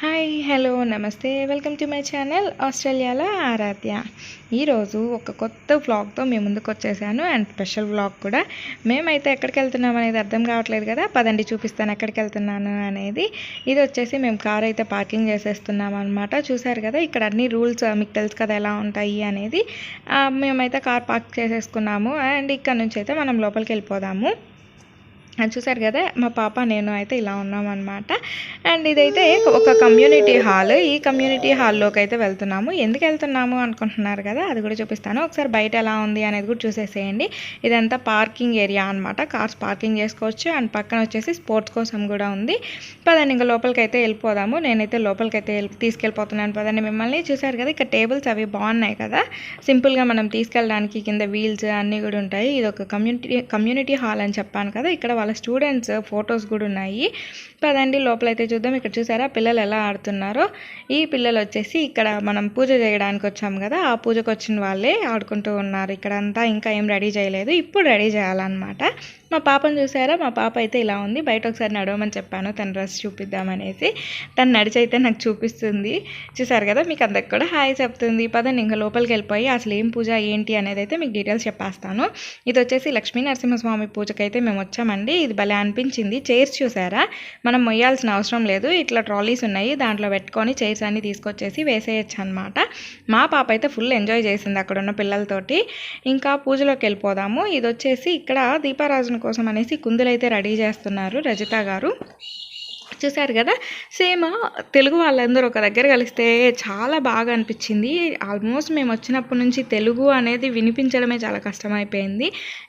Hi hello నమస్తే. Welcome to my channel ఆస్ట్రేలియాలో ఆరాధ్య. ఈరోజు ఒక కొత్త వ్లాగ్తో మేము ముందుకు వచ్చేసాను. అండ్ స్పెషల్ వ్లాగ్ కూడా. మేమైతే ఎక్కడికి వెళ్తున్నాం అనేది అర్థం కావట్లేదు కదా? పదండి చూపిస్తాను ఎక్కడికి వెళ్తున్నాను అనేది. ఇది వచ్చేసి మేము కార్ అయితే పార్కింగ్ చేసేస్తున్నాం అనమాట చూసారు కదా ఇక్కడ అన్ని రూల్స్ uh, మీకు తెలుసు కదా ఎలా ఉంటాయి అనేది. Uh, మేమైతే కార్ పార్క్ చేసేసుకున్నాము. అండ్ ఇక్కడ నుంచి అయితే మనం లోపలికి వెళ్ళిపోదాము. చూసారు కదా మా పాప నేను అయితే ఇలా ఉన్నామన్నమాట. అండ్ ఇదైతే ఒక కమ్యూనిటీ హాల్ ఈ కమ్యూనిటీ హాల్లోకి అయితే వెళ్తున్నాము. ఎందుకు వెళ్తున్నాము అనుకుంటున్నారు కదా అది కూడా చూపిస్తాను. ఒకసారి బయట ఎలా ఉంది అనేది కూడా చూసేసేయండి. ఇదంతా పార్కింగ్ ఏరియా అనమాట కార్స్ పార్కింగ్ చేసుకోవచ్చు. అండ్ పక్కన వచ్చేసి స్పోర్ట్స్ కోసం కూడా ఉంది. పదండి ఇంకా లోపలికి అయితే వెళ్ళిపోదాము. నేనైతే లోపలికి అయితే తీసుకెళ్ళిపోతున్నాను. పదండి మిమ్మల్ని చూసారు కదా ఇక్కడ టేబుల్స్ అవి బాగున్నాయి కదా. సింపుల్గా మనం తీసుకెళ్ళడానికి కింద వీల్స్ అన్నీ కూడా ఉంటాయి. ఇది ఒక కమ్యూనిటీ కమ్యూనిటీ హాల్ అని చెప్పాను కదా ఇక్కడ వాళ్ళ స్టూడెంట్స్ ఫొటోస్ కూడా ఉన్నాయి. పదండి లోపలైతే చూద్దాం. ఇక్కడ చూసారా పిల్లలు ఎలా ఆడుతున్నారో. ఈ పిల్లలు వచ్చేసి ఇక్కడ మనం పూజ చేయడానికి వచ్చాం కదా ఆ పూజకు వచ్చిన వాళ్ళే ఆడుకుంటూ ఉన్నారు. ఇక్కడ అంతా ఇంకా ఏం రెడీ చేయలేదు. ఇప్పుడు రెడీ చేయాలన్నమాట. మా పాపను చూసారా? మా పాప అయితే ఇలా ఉంది. బయట ఒకసారి నడవమని చెప్పాను. తన డ్రెస్ చూపిద్దామనేసి. తను నడిచి అయితే నాకు చూపిస్తుంది. చూసారు కదా మీకు అందరికి కూడా హాయ్ చెప్తుంది. పదండి ఇంకా లోపలికి వెళ్ళిపోయి అసలు ఏం పూజ ఏంటి అనేది అయితే మీకు డీటెయిల్స్ చెప్పేస్తాను. ఇది వచ్చేసి లక్ష్మీ నరసింహస్వామి పూజకైతే మేము వచ్చామండి. ఇది భలే అనిపించింది. చైర్స్ చూసారా? మనం మొయ్యాల్సిన అవసరం లేదు. ఇట్లా ట్రాలీస్ ఉన్నాయి. దాంట్లో పెట్టుకొని చైర్స్ అన్ని తీసుకొచ్చేసి వేసేయచ్చు అనమాట మా పాప అయితే ఫుల్ ఎంజాయ్ చేసింది అక్కడ ఉన్న పిల్లలతోటి. ఇంకా పూజలోకి వెళ్ళిపోదాము. ఇది వచ్చేసి ఇక్కడ దీపారాజున కోసం అనేసి కుందులైతే రెడీ చేస్తున్నారు రజిత గారు. చూశారు కదా. సేమ్ తెలుగు వాళ్ళందరూ ఒక దగ్గర కలిస్తే చాలా బాగా అనిపించింది. ఆల్మోస్ట్ మేము వచ్చినప్పటి నుంచి తెలుగు అనేది వినిపించడమే చాలా కష్టమైపోయింది.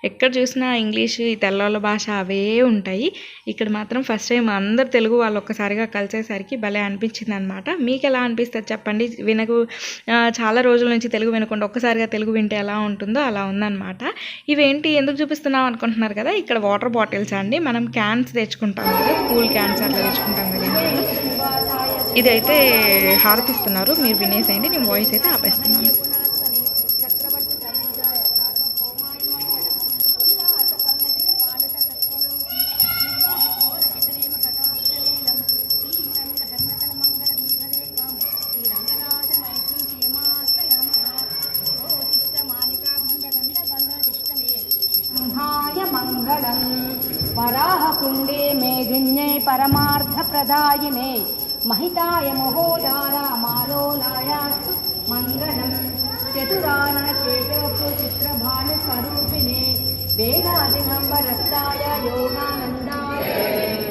ఎక్కడ చూసినా ఇంగ్లీష్ ఈ తెల్లవాళ్ళ భాష అవే ఉంటాయి. ఇక్కడ మాత్రం ఫస్ట్ టైం అందరు తెలుగు వాళ్ళు ఒక్కసారిగా కలిసేసరికి భలే అనిపించింది అనమాట మీకు ఎలా అనిపిస్తుంది చెప్పండి? వినకు చాలా రోజుల నుంచి తెలుగు వినకుండా ఒక్కసారిగా తెలుగు వింటే ఎలా ఉంటుందో అలా ఉందన్నమాట ఇవేంటి? ఎందుకు చూపిస్తున్నాం అనుకుంటున్నారు కదా. ఇక్కడ వాటర్ బాటిల్స్ అండి? మనం క్యాన్స్ తెచ్చుకుంటాం కదా. కూల్ క్యాన్స్ అట్లా తెచ్చుకుంటాం కదా ఇదైతే హారతిస్తున్నారు. మీరు వినేసేయండి నేను వాయిస్ అయితే ఆపేస్తున్నాను. परमार्थप्रदायिने महिताय महोदारामालोलायास्तु मङ्गलम्। चतुरानचेतोऽस्तु चित्रभानुस्वरूपिणे वेदादिगम्बरस्ताय योगानन्दाय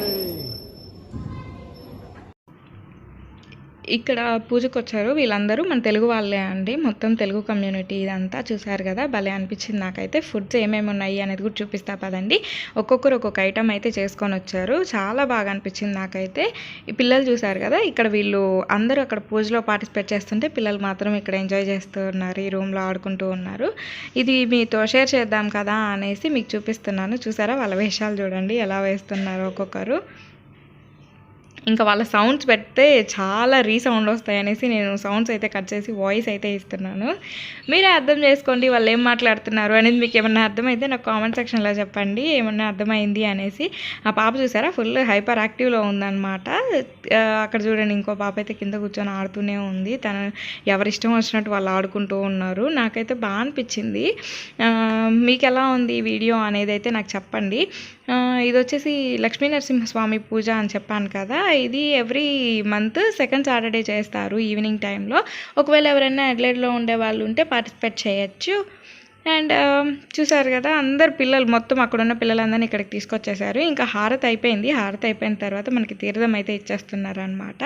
ఇక్కడ పూజకు వచ్చారు వీళ్ళందరూ మన తెలుగు వాళ్ళే అండి. మొత్తం తెలుగు కమ్యూనిటీ ఇదంతా చూసారు కదా భలే అనిపించింది నాకైతే. ఫుడ్స్ ఏమేమి ఉన్నాయి అనేది కూడా చూపిస్తా పదండి. ఒక్కొక్కరు ఒక్కొక్క ఐటమ్ అయితే చేసుకొని వచ్చారు. చాలా బాగా అనిపించింది నాకైతే. ఈ పిల్లలు చూసారు కదా ఇక్కడ వీళ్ళు అందరూ అక్కడ పూజలో పార్టిసిపేట్ చేస్తుంటే పిల్లలు మాత్రం ఇక్కడ ఎంజాయ్ చేస్తూ ఉన్నారు ఈ రూమ్లో ఆడుకుంటూ ఉన్నారు. ఇది మీతో షేర్ చేద్దాం కదా అనేసి మీకు చూపిస్తున్నాను. చూసారా? వాళ్ళ వేషాలు చూడండి ఎలా వేస్తున్నారు ఒక్కొక్కరు. ఇంకా వాళ్ళ సౌండ్స్ పెడితే చాలా రీసౌండ్ వస్తాయి అనేసి నేను సౌండ్స్ అయితే కట్ చేసి వాయిస్ అయితే ఇస్తున్నాను. మీరే అర్థం చేసుకోండి వాళ్ళు ఏం మాట్లాడుతున్నారు అనేది మీకు ఏమన్నా అర్థమైతే నాకు కామెంట్ సెక్షన్లో చెప్పండి. ఏమన్నా అర్థమైంది అనేసి. ఆ పాప చూసారా? ఫుల్ హైపర్ యాక్టివ్లో ఉందన్నమాట. అక్కడ చూడండి ఇంకో పాప అయితే కింద కూర్చొని ఆడుతూనే ఉంది. తన ఎవరిష్టం వచ్చినట్టు వాళ్ళు ఆడుకుంటూ ఉన్నారు. నాకైతే బాగా అనిపించింది. మీకు ఎలా ఉంది ఈ వీడియో అనేది అయితే నాకు చెప్పండి. ఇది వచ్చేసి లక్ష్మీ నరసింహస్వామి పూజ అని చెప్పాను కదా. ఇది ఎవ్రీ మంత్ సెకండ్ సాటర్డే చేస్తారు ఈవినింగ్ టైంలో. ఒకవేళ ఎవరైనా అడ్లైడ్లో ఉండే వాళ్ళు ఉంటే పార్టిసిపేట్ చేయొచ్చు. అండ్ um, చూసారు కదా అందరు పిల్లలు మొత్తం అక్కడ ఉన్న పిల్లలందరినీ ఇక్కడికి తీసుకొచ్చేసారు. ఇంకా హారతి అయిపోయింది. హారతి అయిపోయిన తర్వాత మనకి తీర్థం అయితే ఇచ్చేస్తున్నారు అనమాట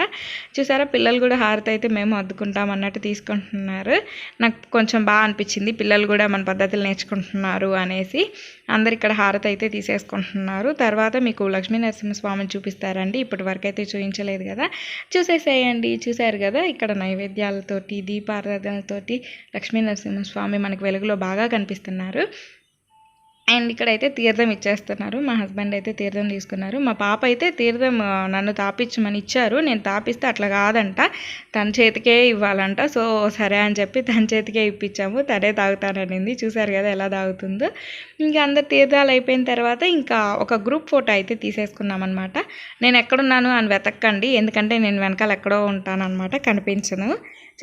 చూసారా పిల్లలు కూడా హారతి అయితే మేము అద్దుకుంటాం అన్నట్టు తీసుకుంటున్నారు. నాకు కొంచెం బాగా అనిపించింది. పిల్లలు కూడా మన పద్ధతులు నేర్చుకుంటున్నారు అనేసి అందరు ఇక్కడ హారతి అయితే తీసేసుకుంటున్నారు. తర్వాత మీకు లక్ష్మీ నరసింహస్వామిని చూపిస్తారండి. ఇప్పటి వరకు అయితే చూపించలేదు కదా. చూసేసేయండి. చూసారు కదా ఇక్కడ నైవేద్యాలతోటి దీపారాధనతోటి లక్ష్మీ నరసింహస్వామి మనకి వెలుగులో బాగా కనిపిస్తున్నారు. అండ్ ఇక్కడైతే తీర్థం ఇచ్చేస్తున్నారు. మా హస్బెండ్ అయితే తీర్థం తీసుకున్నారు. మా పాప అయితే తీర్థం నన్ను తాపించమని ఇచ్చారు. నేను తాపిస్తే అట్లా కాదంట. తన చేతికే ఇవ్వాలంట. సో సరే అని చెప్పి తన చేతికే ఇప్పించాము. తనే తాగుతాననింది. చూసారు కదా ఎలా తాగుతుందో. ఇంకా అందరు తీర్థాలు అయిపోయిన తర్వాత ఇంకా ఒక గ్రూప్ ఫోటో అయితే తీసేసుకున్నామన్నమాట. నేను ఎక్కడున్నాను అని వెతక్కండి. ఎందుకంటే నేను వెనకాల ఎక్కడో ఉంటానన్నమాట. కనిపించను.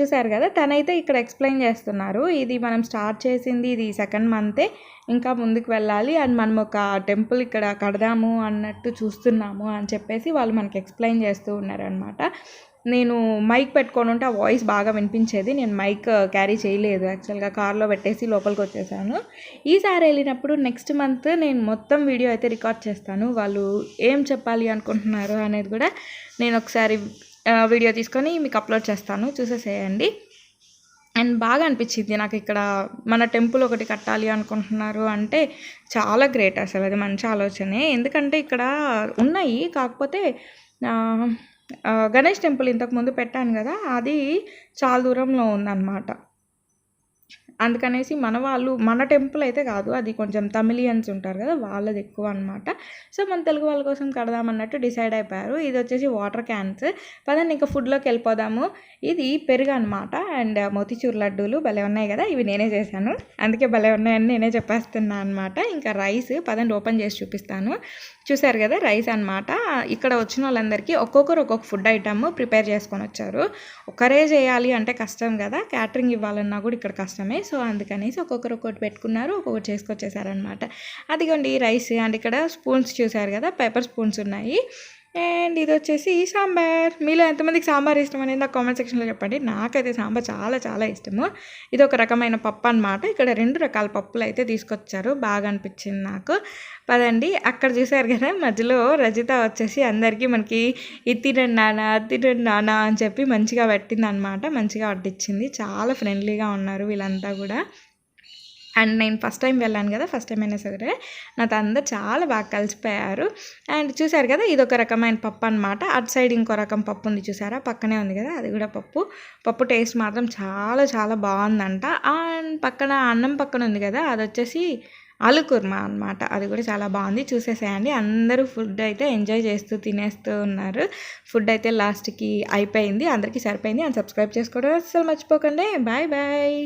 చూసారు కదా? తనైతే ఇక్కడ ఎక్స్ప్లెయిన్ చేస్తున్నారు. ఇది మనం స్టార్ట్ చేసింది ఇది సెకండ్ మంతే ఇంకా ముందుకు వెళ్ళాలి. అండ్ మనం ఒక టెంపుల్ ఇక్కడ కడదాము అన్నట్టు చూస్తున్నాము అని చెప్పేసి వాళ్ళు మనకి ఎక్స్ప్లెయిన్ చేస్తూ ఉన్నారనమాట నేను మైక్ పెట్టుకొని ఉంటే ఆ వాయిస్ బాగా వినిపించేది. నేను మైక్ క్యారీ చేయలేదు. యాక్చువల్గా కార్లో పెట్టేసి లోపలికి వచ్చేసాను. ఈసారి వెళ్ళినప్పుడు నెక్స్ట్ మంత్ నేను మొత్తం వీడియో అయితే రికార్డ్ చేస్తాను. వాళ్ళు ఏం చెప్పాలి అనుకుంటున్నారు అనేది కూడా నేను ఒకసారి వీడియో తీసుకొని మీకు అప్లోడ్ చేస్తాను. చూసేసేయండి. అండ్ బాగా అనిపించింది నాకు ఇక్కడ మన టెంపుల్ ఒకటి కట్టాలి అనుకుంటున్నారు అంటే చాలా గ్రేట్ అసలు అది మంచి ఆలోచనే. ఎందుకంటే ఇక్కడ ఉన్నాయి. కాకపోతే గణేష్ టెంపుల్ ఇంతకుముందు పెట్టాను కదా అది చాలా దూరంలో ఉందన్నమాట. అందుకనేసి మన వాళ్ళు మన టెంపుల్ అయితే కాదు. అది కొంచెం తమిళియన్స్ ఉంటారు కదా వాళ్ళది ఎక్కువ అనమాట సో మన తెలుగు వాళ్ళ కోసం కడదామన్నట్టు డిసైడ్ అయిపోయారు. ఇది వచ్చేసి వాటర్ క్యాన్స్. పదండి ఇంకా ఫుడ్లోకి వెళ్ళిపోదాము. ఇది పెరుగు అనమాట అండ్ మోతిచూర్ లడ్డూలు భలే ఉన్నాయి కదా ఇవి నేనే చేశాను. అందుకే భలే ఉన్నాయని నేనే చెప్పేస్తున్నా అనమాట ఇంకా రైస్ పదండి ఓపెన్ చేసి చూపిస్తాను. చూసారు కదా రైస్ అనమాట ఇక్కడ వచ్చిన వాళ్ళందరికీ ఒక్కొక్కరు ఒక్కొక్క ఫుడ్ ఐటమ్ ప్రిపేర్ చేసుకొని వచ్చారు. ఒకరే చేయాలి అంటే కష్టం కదా క్యాటరింగ్ ఇవ్వాలన్నా కూడా ఇక్కడ కష్టమే. సో అందుకనేసి ఒక్కొక్కరు ఒక్కొక్కటి పెట్టుకున్నారు ఒక్కొక్కటి చేసుకొచ్చేసారనమాట అదిగోండి రైస్. అండ్ ఇక్కడ స్పూన్స్ చూసారు కదా పేపర్ స్పూన్స్ ఉన్నాయి. అండ్ ఇది వచ్చేసి సాంబార్. మీలో ఎంతమందికి సాంబార్ ఇష్టం అనేది నాకు కామెంట్ సెక్షన్లో చెప్పండి. నాకైతే సాంబార్ చాలా చాలా ఇష్టము. ఇది ఒక రకమైన పప్పు అనమాట ఇక్కడ రెండు రకాల పప్పులు అయితే తీసుకొచ్చారు. బాగా అనిపించింది నాకు. పదండి. అక్కడ చూసారు కదా మధ్యలో రజిత వచ్చేసి అందరికీ మనకి ఇది తినండి నాన్న తినండి నాన్న అని చెప్పి మంచిగా పెట్టింది అనమాట మంచిగా వడ్డించింది చాలా ఫ్రెండ్లీగా ఉన్నారు వీళ్ళంతా కూడా. అండ్ నేను ఫస్ట్ టైం వెళ్ళాను కదా ఫస్ట్ టైం అయినా సరే. నాతో అందరు చాలా బాగా కలిసిపోయారు. అండ్ చూసారు కదా ఇది ఒక రకమైన పప్పు అనమాట అటు సైడ్ ఇంకో రకం పప్పు ఉంది చూసారా పక్కనే ఉంది కదా అది కూడా పప్పు. పప్పు టేస్ట్ మాత్రం చాలా చాలా బాగుందంట. అండ్ పక్కన అన్నం పక్కన ఉంది కదా అది వచ్చేసి ఆలు కుర్మా అనమాట అది కూడా చాలా బాగుంది. చూసేసేయండి. అందరూ ఫుడ్ అయితే ఎంజాయ్ చేస్తూ తినేస్తూ ఉన్నారు. ఫుడ్ అయితే లాస్ట్కి అయిపోయింది. అందరికీ సరిపోయింది. అండ్ సబ్స్క్రైబ్ చేసుకోవడం అసలు మర్చిపోకండి. Bye bye.